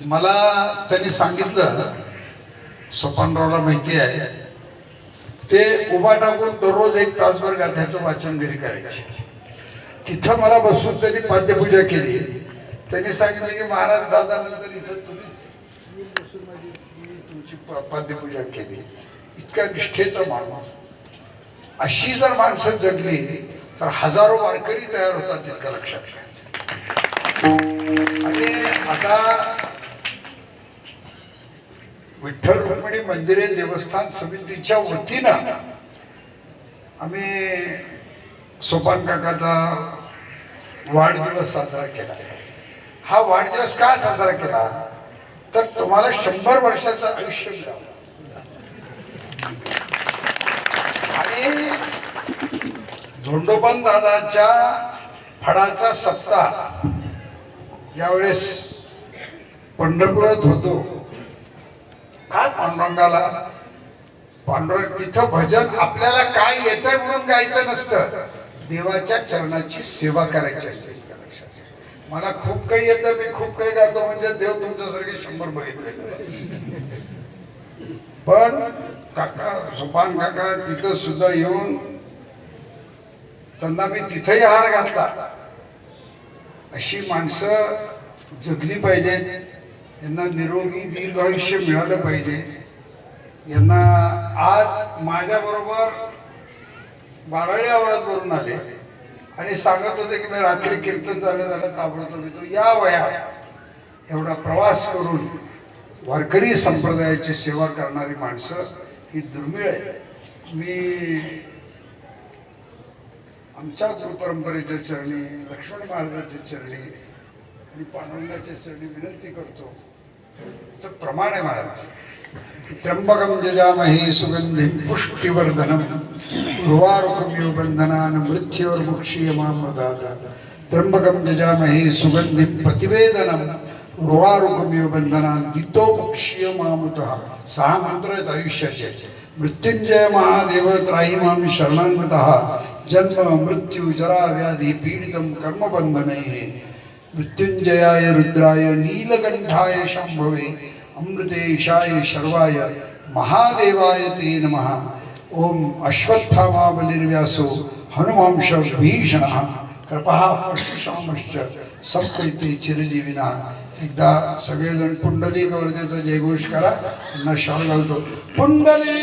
मला त्यांनी सांगितलं सोपानरावला माहिती आहे ते उभा टाकून दररोज एक तासभर गाथ्याचं वाचन घरी करायचे. तिथं मला बसून त्यांनी पाद्यपूजा केली. त्यांनी सांगितलं की महाराज दादा नंतर इथं तुम्हीच बसून तुमची पाद्यपूजा केली. इतक्या निष्ठेचा माणूस. अशी जर माणसं जगली तर हजारो वारकरी तयार होतात इतकं लक्षात घ्या. विठ्ठल रुक्मिणी मंदिरे देवस्थान समितीच्या वतीनं आम्ही सोपान काकाचा वाढदिवस साजरा केला. हा वाढदिवस का साजरा केला? तर तुम्हाला शंभर वर्षाचं आयुष्य आणि धोंडोपंत दादाच्या फडाचा सप्ताह ज्यावेळेस पंढरपुरात होतो. काय पांडुरंगाला. पांडुरंग तिथं भजन आपल्याला काय येतंय म्हणून गायचं नसतं. देवाच्या चरणाची सेवा करायची असते. मला खूप काही येतं मी खूप काही गातो म्हणजे देव तुमच्यासारखे शंभर बघितले. पण काका सोपान काका तिथं सुद्धा येऊन त्यांना मी तिथेही हार घातला. अशी माणसं जगली पाहिजेत. यांना निरोगी दीर्घ आयुष्य मिळालं पाहिजे. यांना आज माझ्याबरोबर बाराळी आवाजवरून आले. आणि सांगत होते की मी रात्री कीर्तन झालं झालं ताबडतोब येतो. या वयात एवढा प्रवास करून वारकरी संप्रदायाची सेवा करणारी माणसं ही दुर्मिळ आहे मी आमच्या गुरुपरंपरेच्या चरणी लक्ष्मण महाराजाच्या चरणी मी पांडुरंगाच्या चरणी विनंती करतो. प्रमाण आहे महाराज. त्र्यंबकम जजामहे सुगंधी पुष्टिवर्धनम उर्वारुकमिव बंधनान मृत्योर्मुक्षीयमामृदादा त्र्यंबकम जजामहे सुगंधी प्रतिवेदनम उर्वारुकमिव बंधनान दितो मुक्षीयमामुतः सहा मंत्र आहेत आयुष्याचे. मृत्युंजय महादेव त्राही माम शरणांगत. जन्म मृत्यू जरा व्याधी पीडितम कर्मबंधनैः मृत्युंजयाय रुद्राय नीलकंठाय शंभवे अमृतेशाय शर्वाय महादेवाय ते नमः। ओम अश्वत्थामा बलिर्व्यासो हनुमांश भीषण। कृपा परशुरामश्च सप्तैते चिरजीविना। एकदा सगळेजण पुंडली गवर्देचा जयघोष करा त्यांना शाल घालतो। पुंडली!